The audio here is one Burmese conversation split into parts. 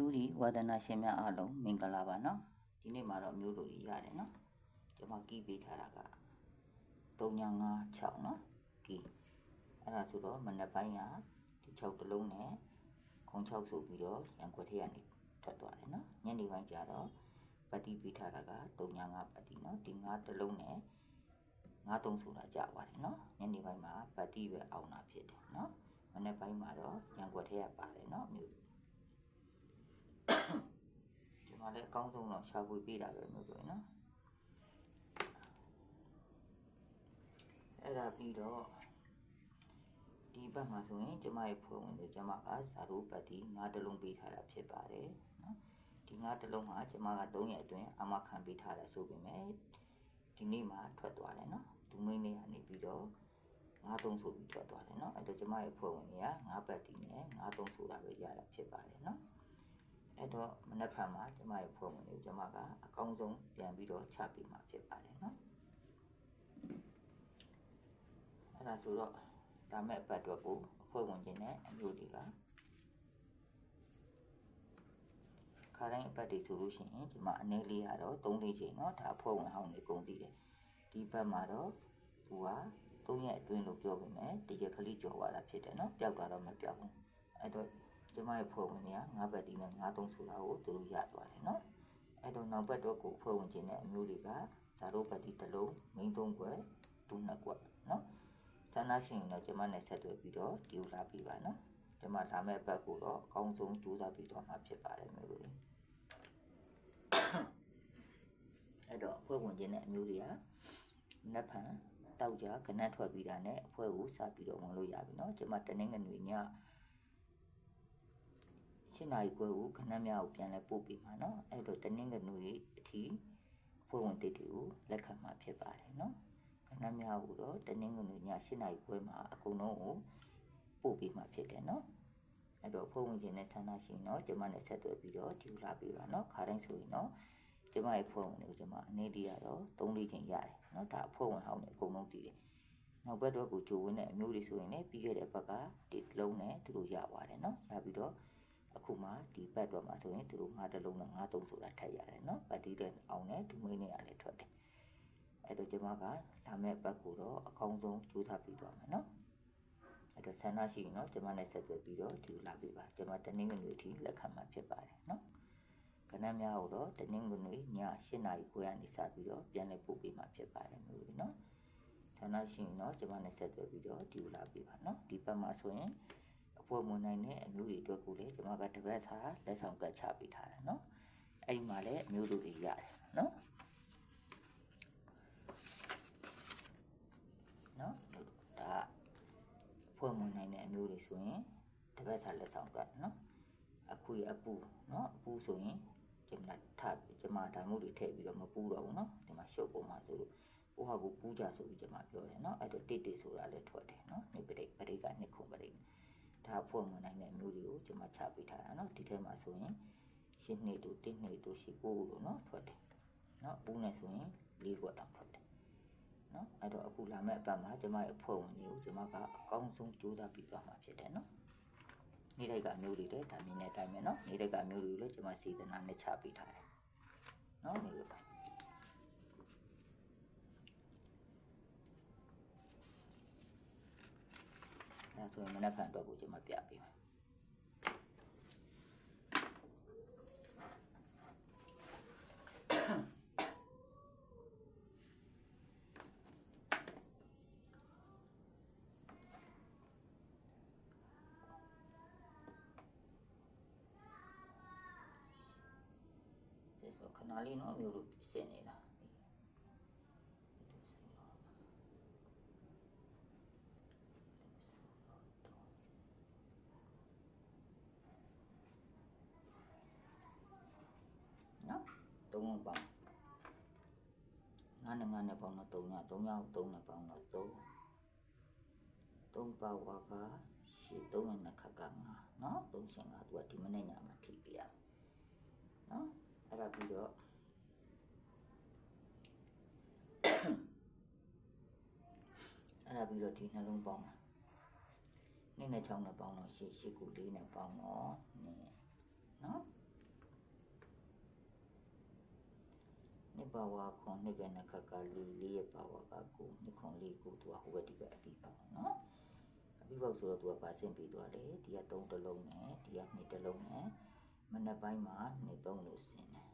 တူဒီဝါဒနာရှင်များအားလုံးမင်္ဂလာပါနော်ဒီနေ့မှာတော့မျိုးတို့ကြီးရတယ်နော်ကျွန်မကီးပေးထားတာက3956နော်ကီးအဲ့ဒါဆိုတော့မနက်ပိုင်းကဒီ6တလုံးနဲ့ခုံ6ဆိုပြီးတော့ရန်ကွက်ထည့်ကနေထွက်သွားတယ်နော်ညနေပိုင်းကျတော့ပတ်တိပေးထားတာက39ပတ်တိနော်ဒီ9တလုံးနဲ့93ဆိုတာကြာပါတယ်နော်ညနေပိုင်းမှာပတ်တိပဲအောင်တာဖြစ်တယ်နော်မနေ့ပိုင်းမှာတော့ရန်ကွက်ထည့်ရပါတယ်နော်မျိုးဒီ မှာလည်းအကောင်းဆုံးတော့ရှာဖွေပေးတာပဲမျိုးဆိုရင်နော်အဲ့ဒါပြီးတော့ဒီဘက်မှာဆိုရင်ကျမရဲ့ဖွဲ့ဝင်တွေကျမကဇာရိုးပတ်တီငါးတလုံးပေးထားတာဖြစ်ပါတယ်နော်ဒီငါးတလုံးမှာကျမက3ရက်အတွင်းအမခံပေးထားတာဆိုပေမဲ့ဒီနေ့မှထွက်သွားတယ်နော်ဒူမိန်လေးကနေပြီးတော့ငါးသုံးဆိုပြီးထွက်သွားတယ်နော်အဲ့တော့ကျမရဲ့ဖွဲ့ဝင်တွေကငါးပတ်တီနဲ့ငါးသုံးဆိုတာပဲရတာဖြစ်ပါတယ်နော် အဲ့တော့မနက်ဖြန်မှာကျမရဲ့ဖွဲ့ဝင်တွေကိုကျမကအကောင်းဆုံးပြန်ပြီးတော့ချပေးမှာဖြစ်ပါတယ်နော်အဲ့ဒါဆိုတော့ဒါမဲ့အပတ်အတွက်ကိုအဖွဲ့ဝင်ချင်းနဲ့အမျိုးတွေကခါတိုင်းအပတ်တွေဆိုလို့ရှိရင်ဒီမှာအနေလေးရတော့3လေးချိန်เนาะဒါအဖွဲ့ဝင်ဟောင်းနေကုန်ပြီတယ်ဒီဘက်မှာတော့သူက3ရက်အတွင်းလို့ပြောပေမဲ့တရက်ကလေးကြော်သွားတာဖြစ်တယ်เนาะပျောက်တာတော့မပျောက်ဘူးအဲ့တော့ ကျမရဲ့ဖွဲ့ဝင်တွေက9ဘက်တီးနဲ့9သုံးဆိုတာကိုသူတို့ရသွားတယ်เนาะအဲ့တော့နောက်ဘက်တော့ကိုဖွဲ့ဝင်ချင်းနဲ့အမျိုးတွေကဇာတို့ဘက်တီးတစ်လုံးမိန်းသုံးခွက်ဒုနှစ်ခွက်เนาะ ဆန္ဒရှင်တော့ကျမနဲ့ဆက်သွယ်ပြီးတော့ဒီလိုလာပြီးပါနော်ကျမလာမဲ့ဘက်ကိုတော့အကောင်းဆုံးကြိုးစားပြီးတော့မှာဖြစ်ပါတယ်မျိုးတွေအဲ့တော့အဖွဲ့ဝင်ချင်းနဲ့အမျိုးတွေကနက်ဖန်တောက်ကြခဏထွက်ပြီးတာနဲ့အဖွဲ့ကိုစပြီးတော့ဝင်လို့ရပြီနော်ကျမတနင်္ဂနွေညရှ င်းနိုင်ပွဲကိုခဏများကိုပြန်လဲပို့ပြီးမှာနော်အဲ့တော့တနင်္ဂနွေအထိအဖွဲ့ဝင်တိတ်တွေကိုလက်ခံမှာဖြစ်ပါတယ်နော်ခဏများကိုတော့တနင်္ဂနွေည၈နာရီခွဲမှာအကုန်လုံးကိုပို့ပေးမှာဖြစ်တယ်နော်အဲ့တော့ဖုန်းဝင်ခြင်းနဲ့ဆန္ဒရှိရင်တော့ကျမနဲ့ဆက်သွယ်ပြီးတော့ဒီလာပေးပါနော်ခါတိုင်းဆိုရင်တော့ကျမရဲ့ဖုန်းဝင်ကိုကျမအနေလေးရတော့၃လေးချိန်ရတယ်နော်ဒါဖုန်းဝင်ဟောင်းနေအကုန်လုံးတည်တယ်နောက်ဘက်တော့ကိုဂျိုဝင်းတဲ့အမျိုးတွေဆိုရင်လည်းပြီးခဲ့တဲ့ဘက်ကဒီလုံးနဲ့သူတို့ရပါတယ်နော်ရပြီးတော့ အခုမှဒီဘက်တော့မှဆိုရင်သူတို့ငါးတစ်လုံးနဲ့ငါးသုံးဆိုတာထပ်ရတယ်နော်ပတ်တီးတဲ့အောင်နဲ့ဒူမိန်းနဲ့လည်းထွက်တယ်အဲ့တော့ကျွန်မကလာမဲ့ဘက်ကိုတော့အကောင်းဆုံးကြိုးစားပြီးသွားမယ်နော်အဲ့တော့ဆန္ဒရှိရင်တော့ကျွန်မနဲ့ဆက်သွယ်ပြီးတော့ဒီကိုလာပြီးပါကျွန်မတနင်္ဂနွေအထိလက်ခံမှာဖြစ်ပါတယ်နော်ကဏ္ဍများကိုတော့တနင်္ဂနွေည8နာရီခွဲကနေစပြီးတော့ပြန်လည်ပို့ပေးမှာဖြစ်ပါတယ်မျိုးတွေနော်ဆန္ဒရှိရင်တော့ကျွန်မနဲ့ဆက်သွယ်ပြီးတော့ဒီကိုလာပြီးပါနော်ဒီဘက်မှာဆိုရင် အပွဲမွန်နိုင်တဲ့အမျိုးတွေအတွက်ကိုလည်းကျွန်မကတပတ်စာလက်ဆောင်ကတ်ချပေးထားတယ်နော်အဲ့ဒီမှာလည်းအမျိုးတို့တွေရတယ်နော်နော်ဒါဖွဲ့မွန်နိုင်တဲ့အမျိုးတွေဆိုရင်တပတ်စာလက်ဆောင်ကနော်အခုရအပူနော်အပူဆိုရင်ကျမထပ်ကျမဒါမျိုးတွေထည့်ပြီးတော့မပူတော့ဘူးနော်ဒီမှာရှုပ်ပုံမှာဆိုလို့ကိုဟာကိုပူကြဆိုပြီးကျမပြောတယ်နော်အဲ့တော့တိတ်တိတ်ဆိုတာလည်းထွက်တယ်နော်နေပရိတ်ပရိတ်ကနှစ်ခုပရိတ် ဒါဖွဲ့မွန်နိုင်တဲ့အမျိုးတွေကိုကျမချပေးထားတာနော်ဒီထဲမှာဆိုရင်ရှင်းနေတူတစ်နေတူရှိကိုလို့နော်ထွက်တယ်နော်ပူနေဆိုရင်လေးခွက်တောင်ထွက်တယ်နော်အဲ့တော့အခုလာမဲ့အပတ်မှာကျမရဲ့အဖွဲ့ဝင်တွေကိုကျမကအကောင်းဆုံးကြိုးစားပြီးသွားမှာဖြစ်တယ်နော်နေ့တိုက်ကမျိုးတွေတဲ့ဒါမြင်တဲ့အတိုင်းပဲနော်နေ့တိုက်ကမျိုးတွေကိုလည်းကျမစေတနာနဲ့ချပေးထားတယ်နော်နေ့လိုပါ ဆိုရင်မနက်ဖြန်အတွက်ကိုကျမပြပေးမယ်ဆက်ဆိုခဏလေးနော်မျိုးတို့စင်နေတာနော် သုံးလုံးပေါင်းငါးနဲ့ငါးနဲ့ပေါင်းတော့3ည3ညသုံးနဲ့ပေါင်းတော့3 3ပါဝါကရှေ့3နဲ့နှစ်ခါကငါနော်3ရှင်ကသူကဒီမနေ့ညမှာထိပြရနော်အဲ့ဒါပြီးတော့အဲ့ဒါပြီးတော့ဒီနှလုံးပေါင်းတာနေ့နဲ့6နဲ့ပေါင်းတော့ရှေ့ရှေ့ကူ4နဲ့ပေါင်းတော့နည်းနော် ပါဝါခွန်နှစ်ကနခကလေးလေးရဲ့ပါဝါကကိုနှစ်ခွန်လေးကိုသူကဟိုဘက်ဒီဘက်အပြီးပါနော်အပြီးပေါက်ဆိုတော့သူကပါဆင့်ပြီးသွားတယ်ဒီက3တလုံးနဲ့ဒီက2တလုံးနဲ့မနက်ပိုင်းမှာ2 3လို့ဆင်းတယ်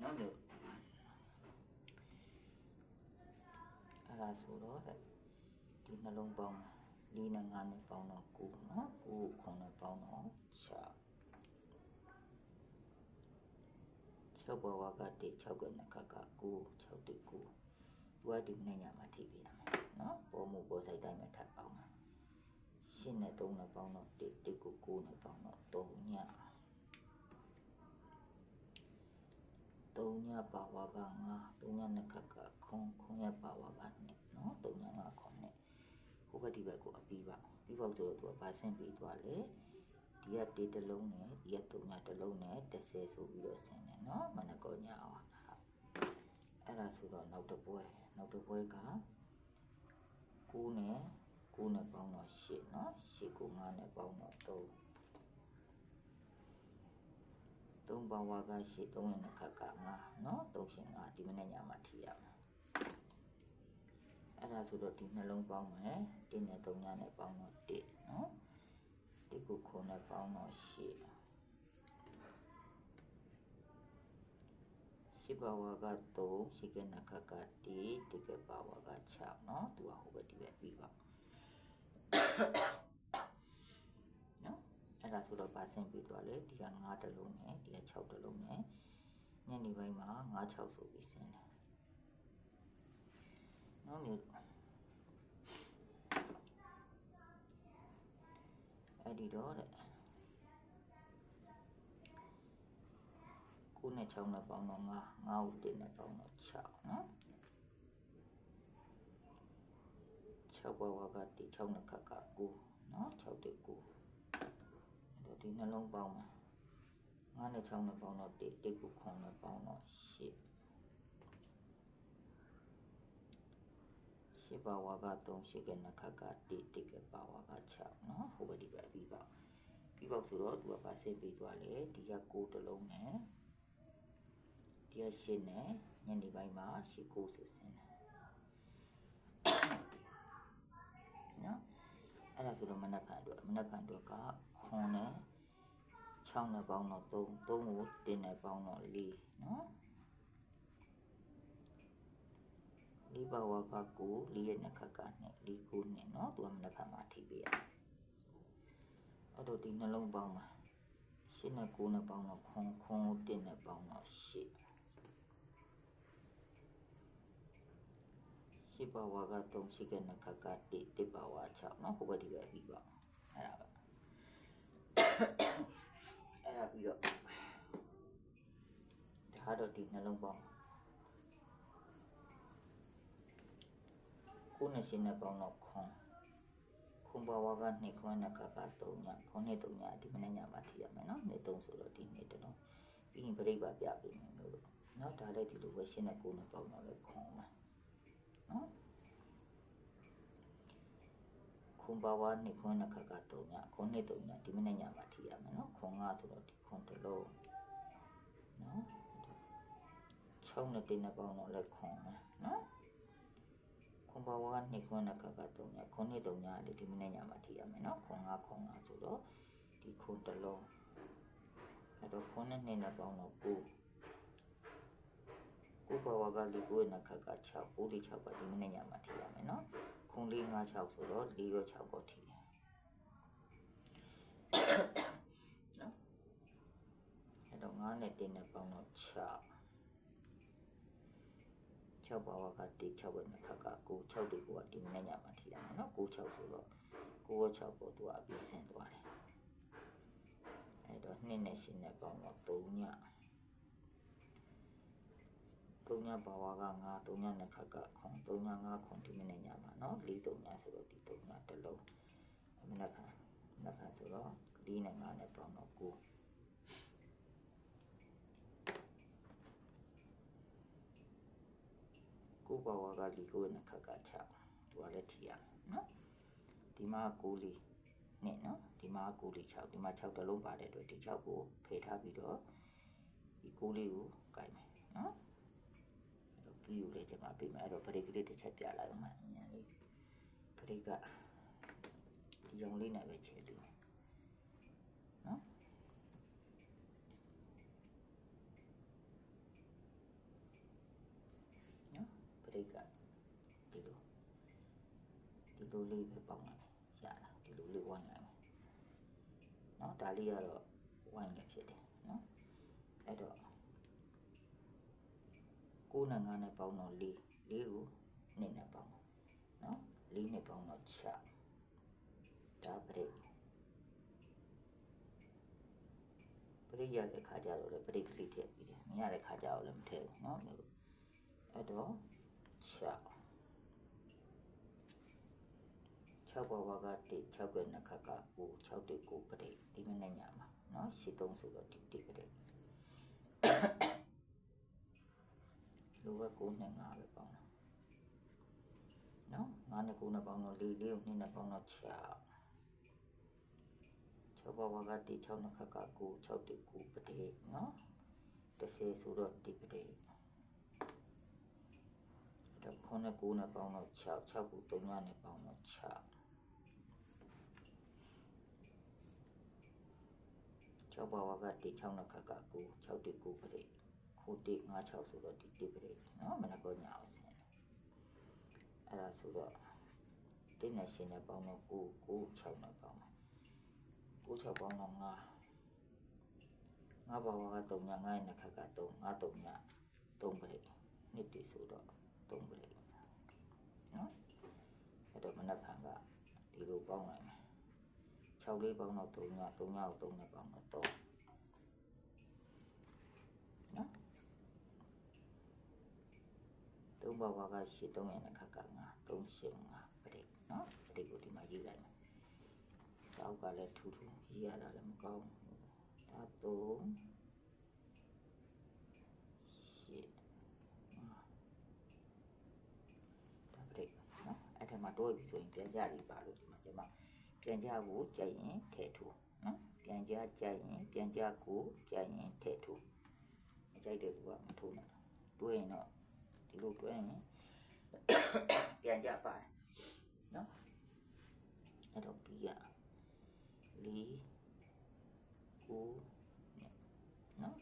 နော်လေအဲ့ဒါဆိုတော့တဲ့ဒီနှလုံးပေါင်းလေးနဲ့ငါးနဲ့ပေါင်းတော့9နော်9ခွန်နဲ့ပေါင်းတော့ 6 6ဘဝကတည်း6ကနခက9 6တိ9သူကဒီနေ့ညမှာထိပြရမယ်နော်ပေါ်မှုပေါ်ဆိုင်တိုင်းမှာထပ်ပေါင်းတာရှင်းနဲ့3နဲ့ပေါင်းတော့1 1ကို9နဲ့ပေါင်းတော့3ည3ညပါဝါက9 3ညနခကခွန်ခွန်ရပါဝါက2နော်3ည9ခွန်နဲ့ဟိုဘက်ဒီဘက်ကိုအပြီးပါပြီးပေါက်ဆိုတော့သူကဗာဆင့်ပြီးသွားလေ ဒီကတေးတစ်လုံးနဲ့ဒီက3ညတစ်လုံးနဲ့30ဆိုပြီးတော့ဆင်းတယ်နော်မနကောညအောင်အဲ့ဒါဆိုတော့နောက်တစ်ပွဲနောက်တစ်ပွဲက9နဲ့9နဲ့ပေါင်းတော့8နော်8ကို9နဲ့ပေါင်းတော့3 3ပါဝါက8 3ရဲ့နှစ်ခက်က9နော်3ရှင်9ဒီမနေ့ညမှာထိရမှာအဲ့ဒါဆိုတော့ဒီနှလုံးပေါင်းမယ်1နဲ့3ညနဲ့ပေါင်းတော့1နော် 1ကို9နဲ့ပေါင်းတော့8ရှိပါဝါက3ရှိကနခက1တိကပါဝါက6เนาะသူကဟိုဘက်ဒီဘက်ပြီးပါနော်အဲ့ဒါဆိုတော့ပါဆင်ပြီးသွားလေဒီက9တလုံးနဲ့ဒီက6တလုံးနဲ့ညနေပိုင်းမှာ9 6ဆိုပြီးဆင်းတယ်နော်မျိုး အဲ့ဒီတော့တဲ့9နဲ့6နဲ့ပေါင်းတော့9 9ဦးတင်နဲ့ပေါင်းတော့6နော်6ဘဝကတိ6နဲ့ခက်က9နော်6တိ9အဲ့တော့ဒီနှလုံးပေါင်းမှာ9နဲ့6နဲ့ပေါင်းတော့1 1ကို9နဲ့ပေါင်းတော့8 ရှိပါဝါက3ရှိကနခက1တိကပါဝါက6เนาะဟိုဘက်ဒီဘက်ပြီးပါပြီးပေါက်ဆိုတော့သူကပါဆင်းပြီးသွားလေဒီက6တလုံးနဲ့ဒီက8နဲ့ညနေပိုင်းမှာ8 9ဆိုဆင်းတယ်เนาะအဲ့ဒါဆိုတော့မနက်ဖြန်အတွက်မနက်ဖြန်အတွက်ကခွန်နဲ့6နဲ့ပေါင်းတော့3 3ကို1နဲ့ပေါင်းတော့4เนาะ လေးပါဝါကကိုလေးရဲ့နှစ်ခက်ကနဲ့လေးကိုနဲ့เนาะသူကမနှစ်ဖက်မှာထိပေးရအဲ့တော့ဒီနှလုံးပေါင်းမှာရှင်းနဲ့ကိုနဲ့ပေါင်းတော့ခွန်ခွန်ကိုတင်နဲ့ပေါင်းတော့ရှစ်ရှစ်ပါဝါက3ရှိကနှစ်ခက်က1 1ပါဝါ6เนาะဟိုဘက်ဒီဘက်ပြီးပါအဲ့ဒါပဲအဲ့ဒါပြီးတော့ဒါတော့ဒီနှလုံးပေါင်း ခုနှစ်ရှင်းနဲ့ပေါင်းတော့ခွန်ခွန်ဘဝကနှစ်ခွန်နဲ့ကက3ညခွန်နှစ်3ညဒီမနေ့ညမှာထိရမယ်နော်နေ့3ဆိုတော့ဒီနေ့တလုံးပြီးရင်ပြိပ္ပပြပေးမယ်လို့နော်ဒါလည်းဒီလိုပဲရှင်းနဲ့ကိုနဲ့ပေါင်းတော့လေခွန်မှာနော်ခွန်ဘဝနှစ်ခွန်နဲ့ကက3ညခွန်နှစ်3ညဒီမနေ့ညမှာထိရမယ်နော်ခွန်5ဆိုတော့ဒီခွန်တလုံးနော်6နဲ့တင်းနဲ့ပေါင်းတော့လေခွန်မှာနော် ခွန်ဘဝကနှစ်ခွန်းနဲ့ကက3ညခွန်နှစ်3ညလေးဒီမနေ့ညမှာထိရမယ်နော်ခွန်5ခွန်5ဆိုတော့ဒီခွန်တစ်လုံးအဲ့တော့ခွန်နဲ့နှစ်နဲ့ပေါင်းတော့9ကိုဘဝကလေးကိုနဲ့ခက်က6 9လေး6ပါဒီမနေ့ညမှာထိရမယ်နော်ခွန်လေး5 6ဆိုတော့4ရော6ကိုထိတယ်နော်အဲ့တော့9နဲ့1နဲ့ပေါင်းတော့6 6ပါဝါကတေ6ပဲနှစ်ခက်က9 6တေကိုကဒီနေ့ညမှာထိရမှာเนาะ9 6ဆိုတော့9ကို6ကိုသူကအပြီးဆင်းသွားတယ်အဲ့တော့2နဲ့8နဲ့ပေါင်းတော့3ည3ညပါဝါက9 3ညနှစ်ခက်ကခွန်3ည9ခွန်ဒီနေ့ညမှာเนาะ4 3ညဆိုတော့ဒီ3ညတစ်လုံးမနက်ခါမနက်ခါဆိုတော့4နဲ့9နဲ့ပေါင်းတော့9 ကိုပါဝါကလီကိုနှစ်ခက်ကချသူကလည်းထီရမယ်နော်ဒီမှာကိုလီနှစ်နော်ဒီမှာကိုလေး6ဒီမှာ6တလုံးပါတဲ့အတွက်ဒီ6ကိုဖယ်ထားပြီးတော့ဒီကိုလေးကိုကင်မယ်နော်အဲ့တော့ပြီးကိုလည်းကျွန်မပြမယ်အဲ့တော့ဗရိတ်ကလေးတစ်ချက်ပြလိုက်အောင်မှအញ្ញလေးဗရိတ်ကဒီရောင်လေးနဲ့ပဲချဲတူမယ် လိုလေးပဲပေါင်းလိုက်ရလားဒီလိုလေးဝိုင်းလိုက်မယ်နော်ဒါလေးကတော့ဝိုင်းရဖြစ်တယ်နော်အဲ့တော့9နဲ့9နဲ့ပေါင်းတော့4 4ကို2နဲ့ပေါင်းနော်4နဲ့ပေါင်းတော့6ဒါပရိတ်ပရိတ်ရတဲ့ခါကျတော့လေပရိတ်ကလေးထည့်ပြီးတယ်မရတဲ့ခါကျတော့လည်းမထည့်ဘူးနော်မျိုးအဲ့တော့6 6ဘဝကတိ6ပဲနှစ်ခါကကို6တိကိုပရိတ်ဒီမနေ့ညမှာနော်ရှစ်3ဆိုတော့ဒီတိပရိတ်လိုပဲ9နဲ့9ပဲပေါင်းတာနော်9နဲ့9နဲ့ပေါင်းတော့4 4ကို2နဲ့ပေါင်းတော့6 6ဘဝကတိ6နှစ်ခါကကို6တိကိုပရိတ်နော်30ဆိုတော့ဒီပရိတ်တော့9နဲ့9နဲ့ပေါင်းတော့6 6ကို3ညနဲ့ပေါင်းတော့6 6ဘဝကတိ6နှစ်ခါကကို6တိကိုပရိတ်ဟိုတိ9 6ဆိုတော့ဒီတိပရိတ်နော်မနကောညာအောင်ဆင်းတယ်အဲ့ဒါဆိုတော့တိနဲ့ရှင်နဲ့ပေါင်းတော့9 9 6နဲ့ပေါင်းတော့9 6ပေါင်းတော့9 9ဘဝက3ည9ရဲ့နှစ်ခါက3 9 3ည3ပရိတ်နှစ်တိဆိုတော့3ပရိတ်နော်အဲ့တော့မနက်ဖြန်ကဒီလိုပေါင်းလိုက်မယ် 6လေးပေါင်းတော့3ည3ညကို3နဲ့ပေါင်းတော့3နော်3ဘဝက8 3ရဲ့နှစ်ခါက9 3 8 5ပရိတ်နော်ပရိတ်ကိုဒီမှာရေးလိုက်မယ်တောက်ကလည်းထူးထူးရေးရတာလည်းမကောင်းဘူးဒါ3ဒါပရိတ်နော်အဲ့ထက်မှာတိုးပြီဆိုရင်ပြန်ကြလိပါလို့ဒီမှာကျွန်မ ပြန်ကြကိုကြိုက်ရင်ထည့်ထိုးနော်ပြန်ကြကြိုက်ရင်ပြန်ကြကိုကြိုက်ရင်ထည့်ထိုးမကြိုက်တဲ့လူကမထိုးနဲ့တွဲရင်တော့ဒီလိုတွဲရင်ပြန်ကြပါတယ်နော်အဲ့တော့ပြီးရလေးကိုနော်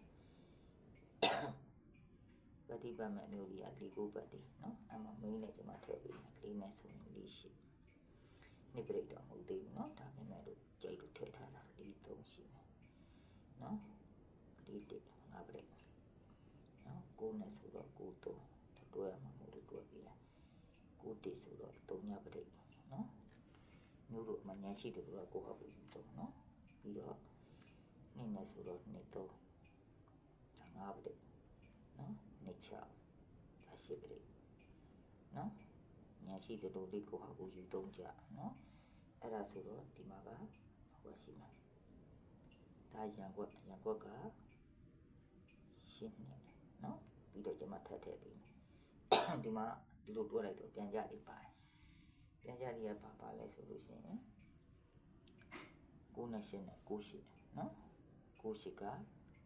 ပฏิပတ်မဲ့မျိုးကြီးကလီကိုပတ်တယ်နော်အမှမင်းနဲ့ကျွန်မထည့်ပေးမယ်လေးနဲ့ဆိုရင်လေးရှိ နိပရိတ်တော့မဟုတ်သေးဘူးနော်ဒါပေမဲ့လို့ကြိတ်လို့ထည့်ထားတာလေးသုံးရှိမယ်နော်လေးတစ်ငါပရိတ်နော်ကိုနဲ့ဆိုတော့ကိုသုံးတွဲရမှာမဟုတ်လို့တွဲပေးလိုက်ကိုတစ်ဆိုတော့သုံးညပရိတ်နော်မျိုးတို့မညာရှိတယ်လို့ကိုဟောက်ပြီးသုံးနော်ပြီးတော့နှစ်နဲ့ဆိုတော့နှစ်သုံးဒါငါပရိတ်နော်နေချဒါရှိပြီနော်ညာ ရှိတဲ့လူလေးကိုဟာကိုယူသုံးကြနော်အဲ့ဒါဆိုတော့ဒီမှာကဟိုရှိမှာဒါရံကွက်ရံကွက်ကရှင်းနေနော်ပြီးတော့ကျွန်မထပ်ထည့်ပြီးဒီမှာဒီလိုတွဲလိုက်တော့ပြန်ကြလေးပါတယ်ပြန်ကြလေးကပါပါလဲဆိုလို့ရှိရင်ကိုနဲ့ရှင်းနဲ့ကိုရှိနော်ကိုရှိက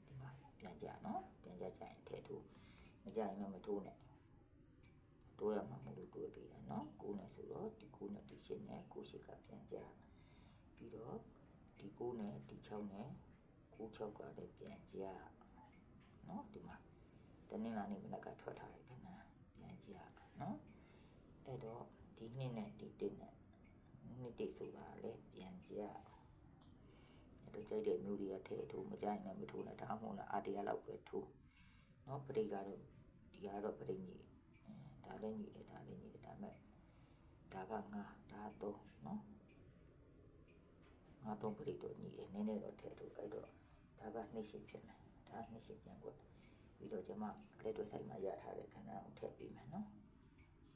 ဒီမှာပြန်ကြနော်ပြန်ကြကြရင်ထည့်ထိုးမကြရင်တော့မထိုးနဲ့ တိုးရမှာမလို့တိုးပေးတယ်နော်ကိုနဲ့ဆိုတော့ဒီကိုနဲ့ဒီရှင်းနဲ့ကိုရှိကပြန်ကြပြီးတော့ဒီကိုနဲ့ဒီ6နဲ့ကို6ကလည်းပြန်ကြနော်ဒီမှာတနင်္လာနေ့မနက်ကထွက်ထားတယ်ခဏပြန်ကြနော်အဲ့တော့ဒီနှစ်နဲ့ဒီတစ်နဲ့နှစ်တိဆိုတာလည်းပြန်ကြအဲ့တော့ကြိုက်တဲ့မျိုးတွေကထည့်ထိုးမကြိုက်နဲ့မထိုးနဲ့ဒါမှမဟုတ်လားအာတရားလောက်ပဲထိုးနော်ပရိတ်ကတော့ဒီကတော့ပရိတ်ကြီး ဒါလည်းညီတယ်ဒါလည်းညီတယ်ဒါမဲ့ဒါကငါဒါတော့နော်ငါတော့ပရိတ်တော့ညီတယ်နည်းနည်းတော့ထည့်ထိုးအဲ့တော့ဒါကနှစ်ရှင်းဖြစ်မယ်ဒါနှစ်ရှင်းပြန်ကွက်ပြီးတော့ကျွန်မလက်တွေ့ဆိုင်မှာရထားတဲ့ခဏကိုထည့်ပေးမယ်နော်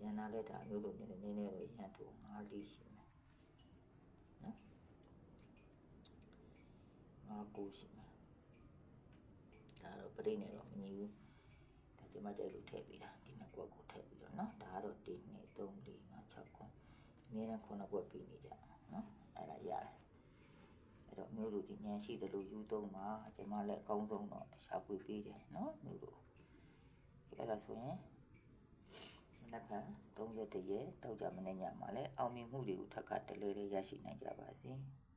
ရန်နာလက်ဒါမျိုးလိုနည်းနည်းနည်းတော့ရန်ထိုးငါလေးရှိမယ်နော်ငါကိုရှိမယ်ဒါတော့ပြိနေတော့မညီဘူး ဒါကျွန်မကြိုက်လို့ထည့်ပေးတာဒီနှစ်ကွက်ကိုထည့်ပြီးတော့เนาะဒါကတော့1 2 3 4 5 6ကွက်အများနဲ့9ကွက်ပြီးနေကြနော်အဲ့ဒါရတယ် မျိုးတို့ဒီဉာဏ်ရှိတယ်လို့ယူသုံးပါကျမလည်းအကောင်းဆုံးတော့ရှာဖွေပေးတယ်နော်မျိုးတို့အဲ့ဒါဆိုရင်မနက်ဖြန်3ရက်တည်းရဲ့တောက်ကြမနေ့ညမှာလည်းအောင်မြင်မှုတွေကိုထပ်ခါတလဲလဲရရှိနိုင်ကြပါစေ။